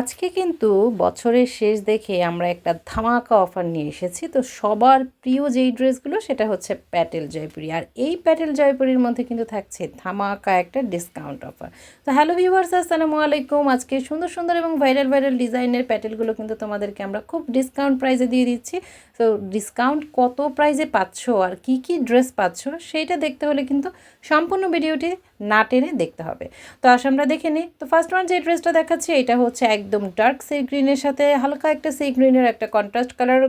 আজকে কিন্তু বছরের শেষ দেখে আমরা একটা ধামাকা অফার নিয়ে এসেছি। তো সবার প্রিয় যেই ড্রেসগুলো, সেটা হচ্ছে প্যাটেল জয়পুরি। আর এই প্যাটেল জয়পুরির মধ্যে কিন্তু থাকছে ধামাকা একটা ডিসকাউন্ট অফার তো হ্যালো ভিউয়ার্স আসসালামু আলাইকুম। আজকে সুন্দর সুন্দর এবং ভাইরাল ভাইরাল ডিজাইনের প্যাটেলগুলো কিন্তু তোমাদেরকে আমরা খুব ডিসকাউন্ট প্রাইজে দিয়ে দিচ্ছি। তো ডিসকাউন্ট কত প্রাইজে পাচ্ছ আর কি কি ড্রেস পাচ্ছ, সেইটা দেখতে হলে কিন্তু সম্পূর্ণ ভিডিওটি না টেনে দেখতে হবে। তো আস আমরা দেখে নিই। তো ফার্স্ট ওয়ান যে ড্রেসটা দেখাচ্ছি, এটা হচ্ছে একদম ডার্ক সি গ্রিনের সাথে হালকা একটা সি গ্রিনের একটা কন্ট্রাস্ট কালার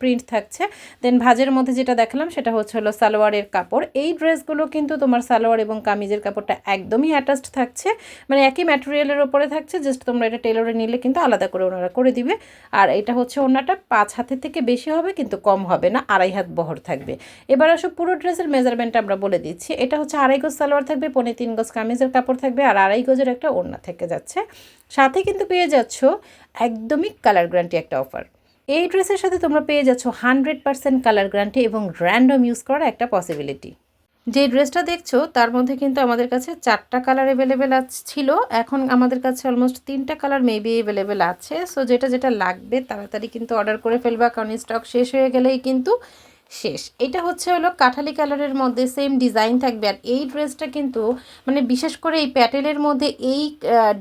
প্রিন্ট থাকছে। দেন ভাজের মধ্যে যেটা দেখালাম সেটা হচ্ছে হলো সালোয়ারের কাপড়। এই ড্রেসগুলো কিন্তু তোমার সালোয়ার এবং কামিজের কাপড়টা একদমই অ্যাটাচড থাকছে। মানে একই ম্যাটেরিয়ালের ওপরে থাকছে জাস্ট তোমরা এটা টেলরে নিলে কিন্তু আলাদা করে ওনারা করে দিবে। আর এটা হচ্ছে ওনাটা পাঁচ হাতের থেকে বেশি হবে কিন্তু কম হবে না, আড়াই হাত বহর থাকবে। এবার আসো পুরো ড্রেসের মেজারমেন্ট আমরা বলে দিচ্ছি। এটা হচ্ছে আড়াই গজ সালোয়ার থাকবে, পনে তিন গজ কামিজের কাপড় থাকবে, আর আড়াই গজের একটা ওড়না থেকে যাচ্ছে। সাথে কিন্তু পেয়ে যাচ্ছ একদমই কালার গ্রান্টি একটা অফার এই ড্রেসের সাথে তোমরা পেয়ে যাচ্ছ হান্ড্রেড পার্সেন্ট কালার গ্রান্টি এবং র্যান্ডম ইউজ করার একটা পসিবিলিটি যে ড্রেসটা দেখছ, তার মধ্যে কিন্তু আমাদের কাছে চারটা কালার অ্যাভেলেবেল ছিল। এখন আমাদের কাছে অলমোস্ট তিনটা কালার মেবি অ্যাভেলেবেল আছে। সো যেটা যেটা লাগবে, তাড়াতাড়ি কিন্তু অর্ডার করে ফেলবা। কারণ স্টক শেষ হয়ে গেলেই কিন্তু শেষ। এটা হচ্ছে হলো কাঠালি কালারের মধ্যে সেম ডিজাইন থাকবে। আর এই ড্রেসটা কিন্তু মানে বিশেষ করে এই প্যাটেলের মধ্যে এই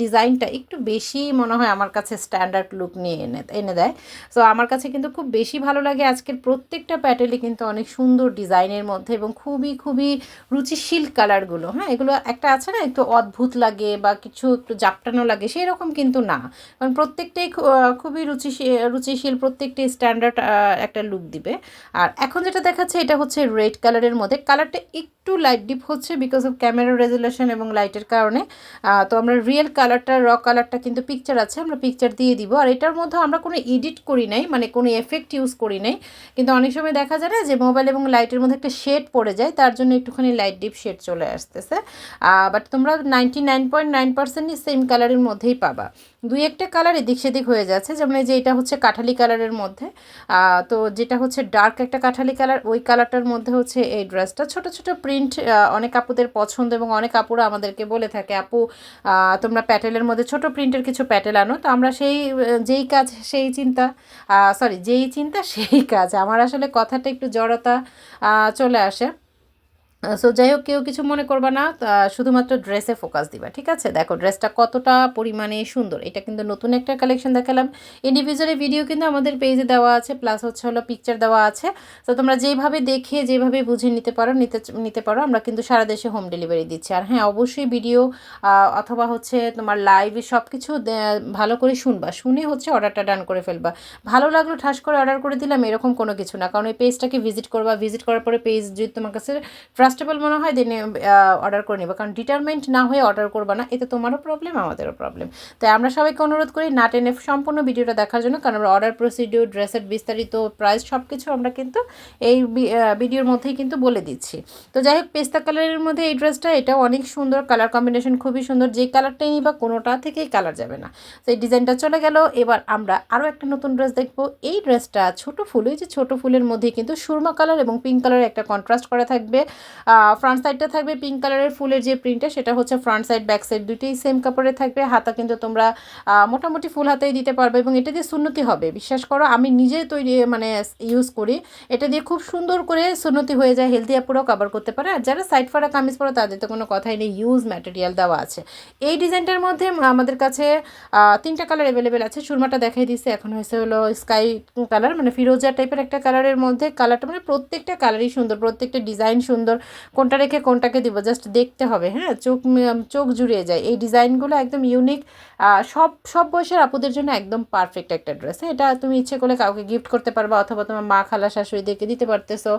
ডিজাইনটা একটু বেশি মনে হয় আমার কাছে স্ট্যান্ডার্ড লুক নিয়ে এনে এনে দেয়। সো আমার কাছে কিন্তু খুব বেশি ভালো লাগে আজকের প্রত্যেকটা প্যাটেলে কিন্তু অনেক সুন্দর ডিজাইনের মধ্যে এবং খুবই খুবই রুচিশীল কালারগুলো। হ্যাঁ এগুলো একটা আছে না, একটু অদ্ভুত লাগে বা কিছু একটু জাপটানো লাগে সেই রকম কিন্তু না। কারণ প্রত্যেকটাই খুবই রুচিশীল রুচিশীল, প্রত্যেকটাই স্ট্যান্ডার্ড একটা লুক দিবে। আর এখন এখন যেটা দেখাচ্ছে, এটা হচ্ছে রেড কালারের মধ্যে। কালারটা একটু লাইট ডিপ হচ্ছে বিকজ অফ ক্যামেরা রেজুলেশন এবং লাইটের কারণে। তো আমরা রিয়েল কালারটা র কালারটা কিন্তু পিকচার আছে, আমরা পিকচার দিয়ে দিব। আর এটার মধ্যে আমরা কোনো এডিট করি নাই মানে কোনো এফেক্ট ইউজ করি নাই। কিন্তু অনেক সময় দেখা যায় না যে মোবাইল এবং লাইটের মধ্যে একটা শেড পড়ে যায়, তার জন্য একটুখানি লাইট ডিপ শেড চলে আসতেছে। বাট তোমরা নাইনটি নাইন পয়েন্ট নাইন পার্সেন্টই সেম কালারের মধ্যেই পাবা। দুই একটা কালার এদিক সেদিক হয়ে যাচ্ছে, যেমন যে এটা হচ্ছে কাঠালি কালারের মধ্যে। তো যেটা হচ্ছে ডার্ক একটা কাঠালি কালার, ওই কালারটার মধ্যে হচ্ছে এই ড্রেসটা। ছোট ছোট প্রিন্ট অনেক আপুদের পছন্দ এবং অনেক আপুরা আমাদেরকে বলে থাকে, আপু তোমরা প্যাটেলের মধ্যে ছোট প্রিন্টের কিছু প্যাটেল আনো। তো আমরা সেই, যেই কাজ, সেই চিন্তা সরি যেই চিন্তা, সেই কাজ। আমার আসলে কথাটা একটু জড়তা চলে আসে। সো যাই হোক, কেউ কিছু মনে করবা না শুধুমাত্র ড্রেসে ফোকাস দিবা, ঠিক আছে? দেখো ড্রেসটা কতটা পরিমাণে সুন্দর, এটা কিন্তু নতুন একটা কালেকশন দেখালাম। ইন্ডিভিজুয়ালি ভিডিও কিন্তু আমাদের পেজে দেওয়া আছে প্লাস হচ্ছে হলো পিকচার দেওয়া আছে। তো তোমরা যেভাবে দেখে, যেভাবে বুঝে নিতে পারো, নিতে নিতে পারো, আমরা কিন্তু সারা দেশে হোম ডেলিভারি দিচ্ছি। আর হ্যাঁ অবশ্যই ভিডিও অথবা হচ্ছে তোমার লাইভে সব কিছু ভালো করে শুনবা, শুনে হচ্ছে অর্ডারটা ডান করে ফেলবা। ভালো লাগল ঠাস করে অর্ডার করে দিলাম, এরকম কোনো কিছু না, কারণ ওই পেজটাকে ভিজিট করবা ভিজিট করার পরে পেজ যদি তোমার কাছে ট্রাস্টেবল মনে হয় দেন অর্ডার করে নেবে। কারণ ডিটারমেন্ট না হয়ে অর্ডার করবে না, এতে তোমারও প্রবলেম আমাদেরও প্রবলেম তাই আমরা সবাইকে অনুরোধ করি, না টেনে সম্পূর্ণ ভিডিওটা দেখার জন্য, কারণ আমরা অর্ডার প্রসিডিউর ড্রেসের বিস্তারিত প্রাইস সব কিছু আমরা কিন্তু এই ভিডিওর মধ্যেই কিন্তু বলে দিচ্ছি। তো যাই হোক, পেস্তা কালারের মধ্যে এই ড্রেসটা এটা অনেক সুন্দর কালার কম্বিনেশন খুবই সুন্দর, যে কালারটাই নিবা, কোনোটা থেকেই কালার যাবে না। তো এই ডিজাইনটা চলে গেল, এবার আমরা আরও একটা নতুন ড্রেস দেখব। এই ড্রেসটা ছোট ফুল ওই যে ছোটো ফুলের মধ্যে কিন্তু সুরমা কালার এবং পিঙ্ক কালারের একটা কন্ট্রাস্ট করা থাকবে। ফ্রন্ট সাইডটা থাকবে পিঙ্ক কালারের ফুলের যে প্রিন্টটা সেটা হচ্ছে ফ্রন্ট সাইড ব্যাক সাইড দুইটাই সেম কাপড়ে থাকবে। হাতা কিন্তু তোমরা মোটামুটি ফুল হাতেই দিতে পারবে এবং এটা দিয়ে সুন্নতি হবে। বিশ্বাস করো, আমি নিজে তৈরি মানে ইউজ করি। এটা দিয়ে খুব সুন্দর করে সুন্নতি হয়ে যায় হেলদি অ্যাপুরাও কভার করতে পারে। আর যারা সাইড ফাড়া কামিজ পরো, তাদের তো কোনো কথাই নেই ইউজ ম্যাটেরিয়াল দেওয়া আছে। এই ডিজাইনটার মধ্যে আমাদের কাছে তিনটা কালার অ্যাভেলেবেল আছে। সুরমাটা দেখাই দিচ্ছে এখন হয়েছে হলো স্কাই কালার মানে ফিরোজা টাইপের একটা কালারের মধ্যে কালারটা মানে প্রত্যেকটা কালারই সুন্দর, প্রত্যেকটা ডিজাইন সুন্দর। কোনটা রেখে কোনটাকে দিব? জাস্ট দেখতে হবে হ্যাঁ? চোখ চোখ জুড়িয়ে যায়। এই ডিজাইনগুলো একদম ইউনিক সব সব বয়সের আপুদের জন্য একদম পারফেক্ট একটা ড্রেস হ্যাঁ? এটা তুমি ইচ্ছে করলে কাউকে গিফট করতে পারবা অথবা তোমার মা, খালা, শাশুড়িদেরকে দিতে পারতেছো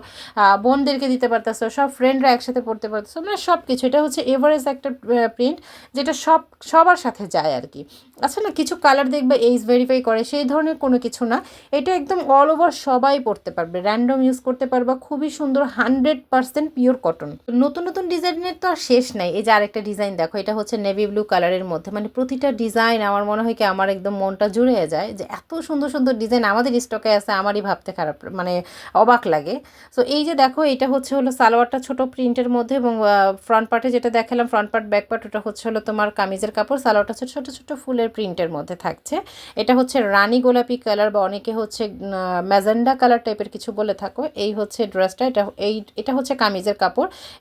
বোনদেরকে দিতে পারতেছো, সব ফ্রেন্ডরা একসাথে পড়তে পারতেছো মানে সব কিছু এটা হচ্ছে এভারেজ একটা প্রিন্ট যেটা সব, সবার সাথে যায় আর কি। আচ্ছা না, কিছু কালার দেখবে এইজ ভেরিফাই করে, সেই ধরনের কোনো কিছু না। এটা একদম অল ওভার সবাই পড়তে পারবে। র্যান্ডম ইউজ করতে পারবা, খুবই সুন্দর হান্ড্রেড পারসেন্ট পিওর কটন নতুন নতুন ডিজাইনের তো আর শেষ নাই। এই যে আরেকটা ডিজাইন দেখো, এটা হচ্ছে নেভি ব্লু কালারের মধ্যে। মানে প্রতিটা ডিজাইন আমার মনে হয় কি, আমার একদম মনটা জুড়ে যায় যে এত সুন্দর সুন্দর ডিজাইন আমাদের স্টকে আছে, আমারই ভাবতে খারাপ মানে অবাক লাগে। সো এই যে দেখো, এটা হচ্ছে হলো সালোয়ারটা ছোট প্রিন্টের মধ্যে এবং ফ্রন্ট পার্টে যেটা দেখালাম ফ্রন্ট পার্ট ব্যাক পার্ট ওটা হচ্ছে হলো তোমার কামিজের কাপড়। সালোয়ারটা হচ্ছে ছোটো ছোটো ফুলের প্রিন্টের মধ্যে থাকছে। এটা হচ্ছে রানী গোলাপি কালার বা অনেকে হচ্ছে ম্যাজেন্ডা কালার টাইপের কিছু বলে থাকো। এই হচ্ছে ড্রেসটা এটা, এই, এটা হচ্ছে কামিজের কাপড়।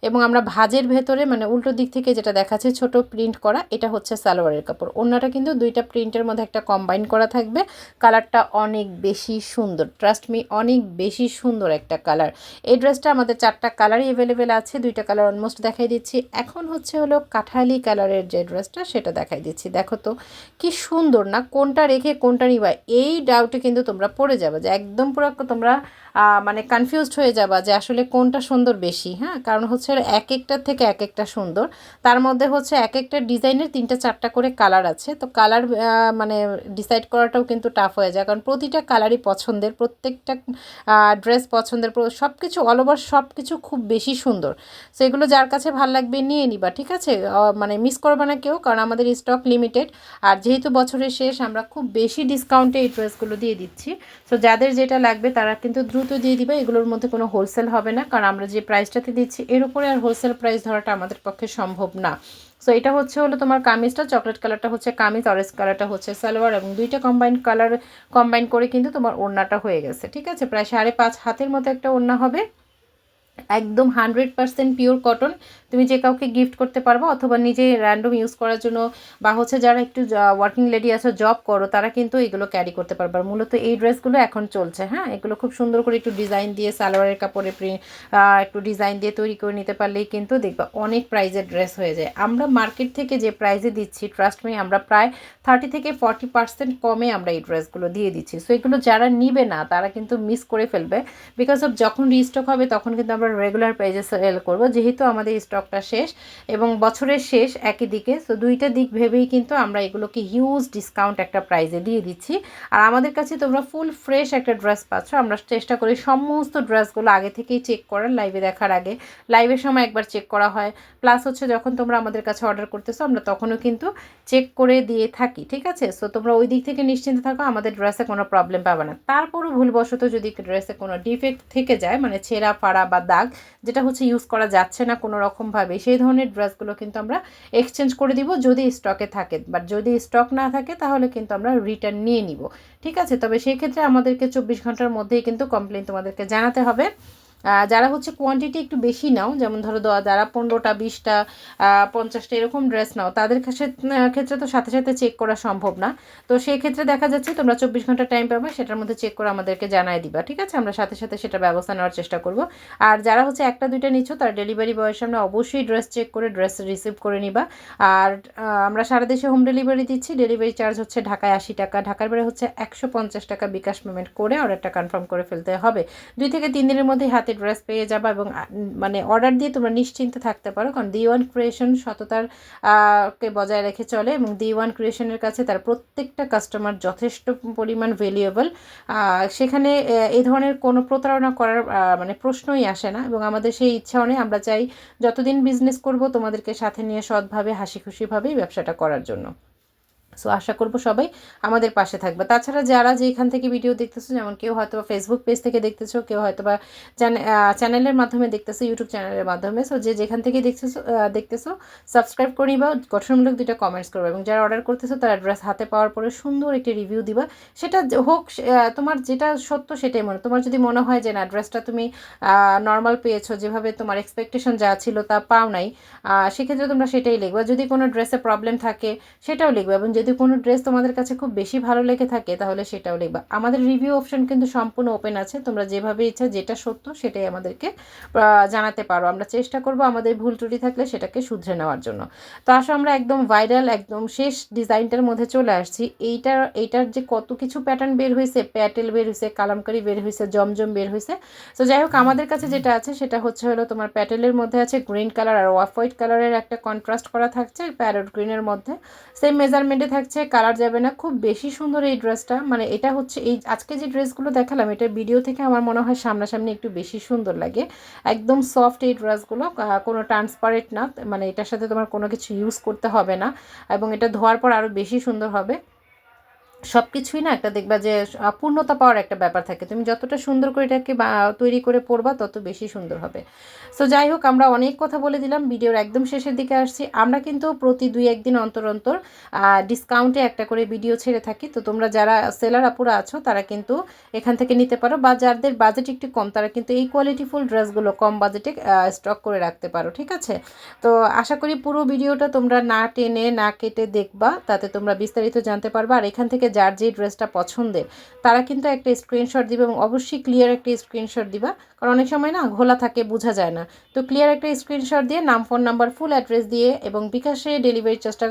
এবং আমরা ভাজের ভেতরে মানে উল্টো দিক থেকে যেটা দেখাচ্ছে ছোট প্রিন্ট করা, এটা হচ্ছে সালোয়ারের কাপড়। অন্যটা কিন্তু দুইটা প্রিন্টের মধ্যে একটা কম্বাইন করা থাকবে। কালারটা অনেক বেশি সুন্দর ট্রাস্ট মি অনেক বেশি সুন্দর একটা কালার এই ড্রেসটা আমাদের চারটা কালারই অ্যাভেলেবেল আছে, দুইটা কালার অলমোস্ট দেখাই দিচ্ছি। এখন হচ্ছে হলো কাঠালি কালারের যে ড্রেসটা সেটা দেখাই দিচ্ছি। দেখো তো, কি সুন্দর না, কোনটা রেখে কোনটা নিবা, এই ডাউটে কিন্তু তোমরা পড়ে যাবে যে একদম পুরো তোমরা মানে কনফিউজড হয়ে যাবা যে আসলে কোনটা সুন্দর বেশি হ্যাঁ? কারণ হচ্ছে এক একটার থেকে এক একটা সুন্দর। তার মধ্যে হচ্ছে এক একটা ডিজাইনের তিনটা চারটা করে কালার আছে। তো কালার মানে ডিসাইড করাটাও কিন্তু টাফ হয়ে যায়। কারণ প্রতিটা কালারই পছন্দের, প্রত্যেকটা ড্রেস পছন্দের সব কিছু অল ওভার সব কিছু খুব বেশি সুন্দর। সো এগুলো যার কাছে ভালো লাগবে নিয়ে নিবা, ঠিক আছে? মানে মিস করবে না কেউ, কারণ আমাদের স্টক লিমিটেড আর যেহেতু বছরের শেষ, আমরা খুব বেশি ডিসকাউন্টে এই ড্রেসগুলো দিয়ে দিচ্ছি। সো যাদের যেটা লাগবে তারা কিন্তু দ্রুত দিয়ে দিবে, এগুলোর মধ্যে কোনো হোলসেল হবে না। কারণ আমরা যে প্রাইসটাতে দিচ্ছি, এর উপরে আর হোলসেল প্রাইস ধরাটা আমাদের পক্ষে সম্ভব না। সো এটা হচ্ছে হলো তোমার কামিজটা চকলেট কালারটা হচ্ছে কামিজ অরেঞ্জ কালারটা হচ্ছে সালোয়ার এবং দুইটা কম্বাইন কালার কম্বাইন করে কিন্তু তোমার ওড়নাটা হয়ে গেছে। ঠিক আছে? প্রায় সাড়ে পাঁচ হাতের মতো একটা ওড়না হবে। একদম হান্ড্রেড পারসেন্ট পিওর কটন তুমি যে কাউকে গিফট করতে পারব অথবা নিজে র্যান্ডম ইউজ করার জন্য বা হচ্ছে যারা একটু ওয়ার্কিং লেডি আছে জব করো, তারা কিন্তু এগুলো ক্যারি করতে পারবে। মূলত এই ড্রেসগুলো এখন চলছে হ্যাঁ? এগুলো খুব সুন্দর করে একটু ডিজাইন দিয়ে, সালোয়ারের কাপড়ে প্রিন্ট একটু ডিজাইন দিয়ে তৈরি করে নিতে পারলেই কিন্তু দেখবা অনেক প্রাইজের ড্রেস হয়ে যায়। আমরা মার্কেট থেকে যে প্রাইজে দিচ্ছি ট্রাস্ট মি আমরা প্রায় থার্টি থেকে ফর্টি পার্সেন্ট কমে আমরা এই ড্রেসগুলো দিয়ে দিচ্ছি। সো এগুলো যারা নিবে না, তারা কিন্তু মিস করে ফেলবে। বিকজ অফ যখন রিস্টক হবে, তখন কিন্তু আমরা রেগুলার প্রাইজে সেল করব। যেহেতু আমাদের স্টকটা শেষ এবং বছরের শেষ একই দিকে, তো দুইটা দিক ভেবেই কিন্তু আমরা এগুলোকে হিউজ ডিসকাউন্ট একটা প্রাইজে দিয়ে দিচ্ছি। আর আমাদের কাছে তোমরা ফুল ফ্রেশ একটা ড্রেস পাচ্ছ। আমরা চেষ্টা করি সমস্ত ড্রেসগুলো আগে থেকেই চেক করার লাইভে দেখার আগে। লাইভের সময় একবার চেক করা হয়। প্লাস হচ্ছে যখন তোমরা আমাদের কাছে অর্ডার করতেছো, আমরা তখনও কিন্তু চেক করে দিয়ে থাকি, ঠিক আছে? সো তোমরা ওই দিক থেকে নিশ্চিন্ত থাকো, আমাদের ড্রেসে কোনো প্রবলেম পাবে না। তারপরও ভুলবশত যদি ড্রেসে কোনো ডিফেক্ট থেকে যায় মানে ছেঁড়া ফাড়া বা যেটা হচ্ছে ইউজ করা যাচ্ছে না কোনো রকমভাবে সেই ধরনের ড্রেসগুলো কিন্তু আমরা এক্সচেঞ্জ করে দিব যদি স্টকে থাকে। বাট যদি স্টক না থাকে, তাহলে কিন্তু আমরা রিটার্ন নিয়ে নিব। ঠিক আছে? তবে সেক্ষেত্রে আমাদেরকে চব্বিশ ঘণ্টার মধ্যেই কিন্তু কমপ্লেন তোমাদেরকে জানাতে হবে। যারা হচ্ছে কোয়ান্টিটি একটু বেশি নাও, যেমন ধরো যারা পনেরোটা, বিশটা পঞ্চাশটা এরকম ড্রেস নাও, তাদের ক্ষেত্রে তো সাথে সাথে চেক করা সম্ভব না। তো সেই ক্ষেত্রে দেখা যাচ্ছে তোমরা চব্বিশ ঘণ্টা টাইম পাবে, সেটার মধ্যে চেক করে আমাদেরকে জানাই দিবা, ঠিক আছে? আমরা সাথে সাথে সেটা ব্যবস্থা নেওয়ার চেষ্টা করব। আর যারা হচ্ছে একটা, দুইটা নিচ্ছ তার ডেলিভারি বয়ের সামনে অবশ্যই ড্রেস চেক করে ড্রেস রিসিভ করে নিবা। আর আমরা সারা দেশে হোম ডেলিভারি দিচ্ছি ডেলিভারি চার্জ হচ্ছে ঢাকায় আশি টাকা, ঢাকার বেড়ে হচ্ছে একশো পঞ্চাশ টাকা বিকাশ পেমেন্ট করে অর্ডারটা কনফার্ম করে ফেলতে হবে। দুই থেকে তিন দিনের মধ্যে হাতে ড্রেস পেয়ে যাবা এবং মানে অর্ডার দিয়ে তোমরা নিশ্চিন্তে থাকতে পারো। কারণ দি ওয়ান ক্রিয়েশন সততার কে বজায় রেখে চলে এবং দি ওয়ান ক্রিয়েশনের কাছে তার প্রত্যেকটা কাস্টমার যথেষ্ট পরিমাণ ভ্যালুয়েবল সেখানে এই ধরনের কোনো প্রতারণা করার মানে প্রশ্নই আসে না এবং আমাদের সেই ইচ্ছাও নেই। আমরা চাই যতদিন বিজনেস করব তোমাদেরকে সাথে নিয়ে সৎভাবে হাসি খুশিভাবেই ব্যবসাটা করার জন্য। সো আশা করব সবাই আমাদের পাশে থাকবে। তাছাড়া যারা যেখান থেকে ভিডিও দেখতেছো, যেমন কেউ হয়তো বা ফেসবুক পেজ থেকে দেখতেছো, কেউ হয়তো বা চ্যানেলের মাধ্যমে দেখতেছো ইউটিউব চ্যানেলের মাধ্যমে সো যে যেখান থেকে দেখতেছো দেখতেছো সাবস্ক্রাইব করে নিবা গঠনমূলক দুইটা কমেন্টস করবে এবং যারা অর্ডার করতেছো, তারা অ্যাড্রেস হাতে পাওয়ার পরে সুন্দর একটি রিভিউ দিবা। সেটা হোক তোমার যেটা সত্য সেটাই মনে, তোমার যদি মনে হয় যে অ্যাড্রেসটা তুমি নর্মাল পেয়েছ, যেভাবে তোমার এক্সপেকটেশন যা ছিল তা পাও নাই সেক্ষেত্রে তোমরা সেটাই লিখবা। যদি কোনো ড্রেসে প্রবলেম থাকে, সেটাও লিখবে এবং যদি যদি কোনো ড্রেস তোমাদের কাছে খুব বেশি ভালো লেগে থাকে, তাহলে সেটাও লিখবা। আমাদের রিভিউ অপশন কিন্তু সম্পূর্ণ ওপেন আছে। তোমরা যেভাবে ইচ্ছা যেটা সত্য সেটাই আমাদেরকে জানাতে পারো। আমরা চেষ্টা করব আমাদের ভুল ত্রুটি থাকলে সেটাকে শুধরে নেওয়ার জন্য। তো আসো আমরা একদম ভাইরাল একদম শেষ ডিজাইনটার মধ্যে চলে আসছি। এইটার এইটার যে কত কিছু প্যাটার্ন বের হয়েছে প্যাটেল বের হয়েছে কালামকারি বের হয়েছে জমজম বের হয়েছে তো যাই হোক, আমাদের কাছে যেটা আছে সেটা হচ্ছে হলো তোমার প্যাটেলের মধ্যে আছে গ্রিন কালার আর অফ হোয়াইট কালারের একটা কন্ট্রাস্ট করা থাকছে প্যারট গ্রিনের মধ্যে। সেম মেজারমেন্টে থাকছে, কালার যাবে না। খুব বেশি সুন্দর এই ড্রেসটা। মানে এটা হচ্ছে এই আজকে যে ড্রেসগুলো দেখালাম এটা ভিডিও থেকে আমার মনে হয় সামনাসামনি একটু বেশি সুন্দর লাগে। একদম সফট এই ড্রেসগুলো কোনো ট্রান্সপারেন্ট না। মানে এটার সাথে তোমার কোনো কিছু ইউজ করতে হবে না। এবং এটা ধোয়ার পর আরও বেশি সুন্দর হবে। সব কিছুই না একটা দেখবা যে পূর্ণতা পাওয়ার একটা ব্যাপার থাকে। তুমি যতটা সুন্দর করে এটাকে তৈরি করে পড়বা, তত বেশি সুন্দর হবে। সো যাই হোক, আমরা অনেক কথা বলে দিলাম, ভিডিওর একদম শেষের দিকে আসছি। আমরা কিন্তু প্রতি দুই একদিন অন্তর অন্তর ডিসকাউন্টে একটা করে ভিডিও ছেড়ে থাকি। তো তোমরা যারা সেলার আপুরা আছো, তারা কিন্তু এখান থেকে নিতে পারো। বা যাদের বাজেট একটু কম, তারা কিন্তু এই কোয়ালিটিফুল ড্রেসগুলো কম বাজেটে স্টক করে রাখতে পারো, ঠিক আছে? তো আশা করি পুরো ভিডিওটা তোমরা না টেনে, না কেটে দেখবা, তাতে তোমরা বিস্তারিত জানতে পারবা। আর এখান থেকে যার যে ড্রেসটা পছন্দের, তারা কিন্তু একটা স্ক্রিনশট দিবে এবং অবশ্যই ক্লিয়ার একটা স্ক্রিনশট দিবা। কারণ অনেক সময় না ঘোলা থাকে, বোঝা যায় না। তো ক্লিয়ার একটা স্ক্রিনশট দিয়ে নাম ফোন নাম্বার ফুল অ্যাড্রেস দিয়ে এবং বিকাশে ডেলিভারি চার্জটা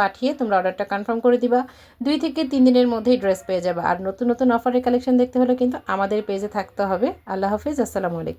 পাঠিয়ে তোমরা অর্ডারটা কনফার্ম করে দিবা। দুই থেকে তিন দিনের মধ্যেই ড্রেস পেয়ে যাবে। আর নতুন নতুন অফারের কালেকশন দেখতে হলে কিন্তু আমাদের পেজে থাকতে হবে। আল্লাহ হাফিজ, আসসালামু আলাইকুম।